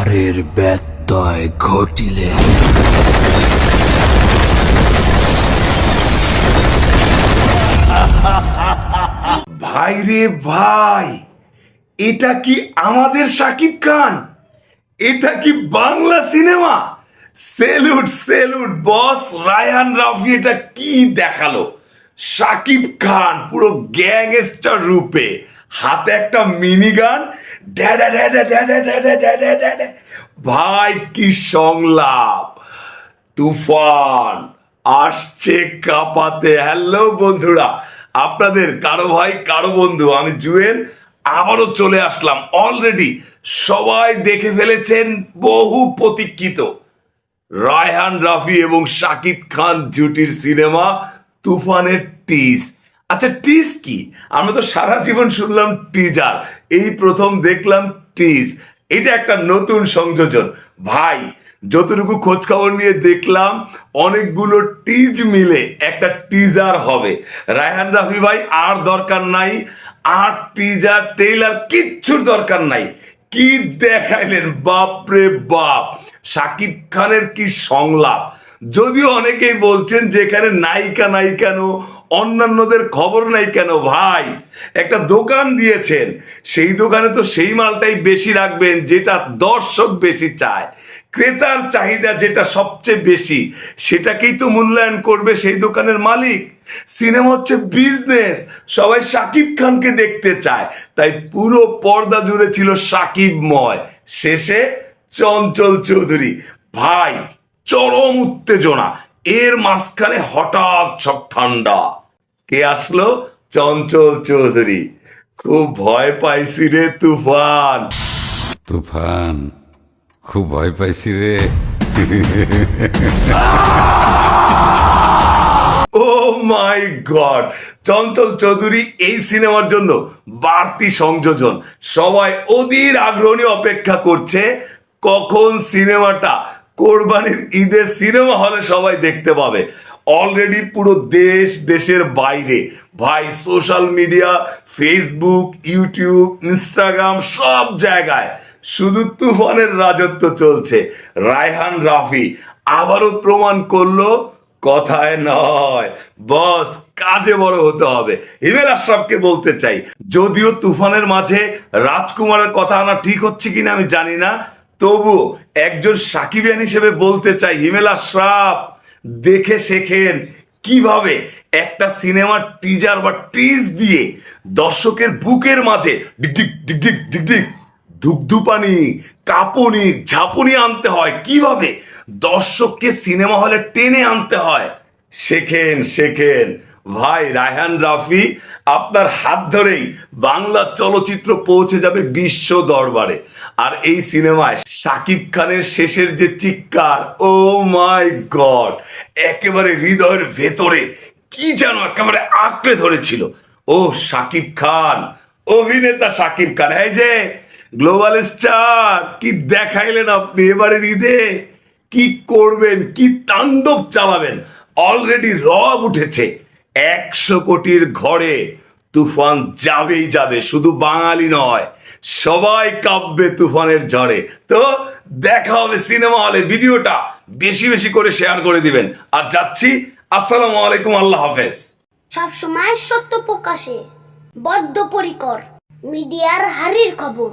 দ্বারের ব্যত্যয় ঘটিলে। ভাই রে ভাই, এটা কি আমাদের সাকিব খান? এটা কি Bangla cinema? Salute salute, boss, Raihan, Rafi, এটা কি দেখাল? সাকিব খান, পুরো গ্যাংস্টার রূপে। হাতে একটা মিনি গান ভাই কি সংলাপ তুফান আসছে কাপাতে হ্যালো বন্ধুরা আপনাদের কারও ভাই কারও বন্ধু আমি জুয়েল আবারও চলে আসলাম অলরেডি সবাই দেখে ফেলেছেন বহু প্রতীক্ষিত রায়হান রাফি এবং শাকিব খান জুটির সিনেমা তুফানের টিস আচ্ছা টিস কি? আমরা তো সারা জীবন শুনলাম টিজার এই প্রথম দেখলাম টিস এটা একটা নতুন সংযোজন। ভাই, যতটুকু খোঁজ খবর নিয়ে দেখলাম, অনেকগুলো টিজ মিলে একটা টিজার হবে। রায়হান রাফি ভাই, আর দরকার নাই। আর টিজার টেইলার কিচ্ছুর দরকার নাই। কি দেখাইলেন? বাপরে বাপ! সাকিব খানের কি সংলাপ? যদিও অনেকেই বলছেন যে এখানে নায়িকা নাই কেন? অন্যান্যদের খবর নাই কেন ভাই? একটা দোকান দিয়েছেন। সেই দোকানে তো সেই মালটাই বেশি রাখবেন, যেটা দর্শক বেশি চায়। ক্রেতার চাহিদা যেটা সবচেয়ে বেশি, সেটাকেই তো মূল্যায়ন করবে সেই দোকানের মালিক। সিনেমা হচ্ছে বিজনেস সবাই সাকিব খানকে দেখতে চায়। তাই পুরো পর্দা জুড়ে ছিল সাকিবময় শেষে চঞ্চল চৌধুরী। ভাই, চরম উত্তেজনা। এর মাঝখানে হঠাৎ সব ঠান্ডা। কে আসলো? চঞ্চল চৌধুরী। খুব ভয় পাইছি রে তুফান। তুফান খুব ভয় পাইছি রে। ও মাই গড! চঞ্চল চৌধুরী এই সিনেমার জন্য বাড়তি সংযোজন। সবাই অধীর আগ্রহ নিয়ে অপেক্ষা করছে কখন সিনেমাটা কোরবানির ঈদের সিনেমা হলে সবাই দেখতে পাবে। অলরেডি পুরো দেশ, দেশের বাইরে। ভাই social media Facebook YouTube Instagram সব জায়গায় শুধু তুফানের রাজত্ব চলছে। রায়হান রাফি আবারও প্রমাণ করল, কথায় নয়। বস, কাজে বড় হতে হবে। হিমেল আশরাফকে বলতে চাই, যদিও তুফানের মাঝে রাজকুমারের কথা আনা ঠিক হচ্ছে কিনা আমি জানি না তবু একজন সাকিবিয়ান হিসেবে বলতে চাই হিমেল আশরাফ। দেখে শেখেন কীভাবে একটা সিনেমার টিজার বা টিজ দিয়ে দর্শকের বুকের মাঝে ধুপধুপানি, কাঁপুনি, ঝাঁপুনি আনতে হয়। কীভাবে? দর্শককে সিনেমা হলে টেনে আনতে হয়। শেখেন শেখেন। ভাই, রায়হান রাফি, আপনার হাত ধরেই বাংলা চলচ্চিত্র পৌঁছে যাবে বিশ্ব দরবারে। আর এই সিনেমায় শাকিব খানের শেষের যে চিৎকার ও মাই গড একেবারে হৃদয়ের ভেতরে কি যেন একেবারে আঁকড়ে ধরেছিল। ও শাকিব খান, অভিনেতা শাকিব খান, এই যে গ্লোবাল স্টার, কি দেখাইলেন আপনি এবারে ঈদে? কি করবেন, কি তাণ্ডব চালাবেন? অলরেডি রব উঠেছে। একশো কোটির ঘরে তুফান যাবেই যাবে, শুধু বাঙালি নয়, সবাই কাঁপবে তুফানের ঝড়ে। তো দেখা হবে সিনেমা হলে, ভিডিওটা বেশি বেশি করে শেয়ার করে দিবেন। আর যাচ্ছি, আসসালামু আলাইকুম, আল্লাহ হাফেজ। সবসময় সত্য প্রকাশে, বদ্ধপরিকর, মিডিয়ার হারির খবর।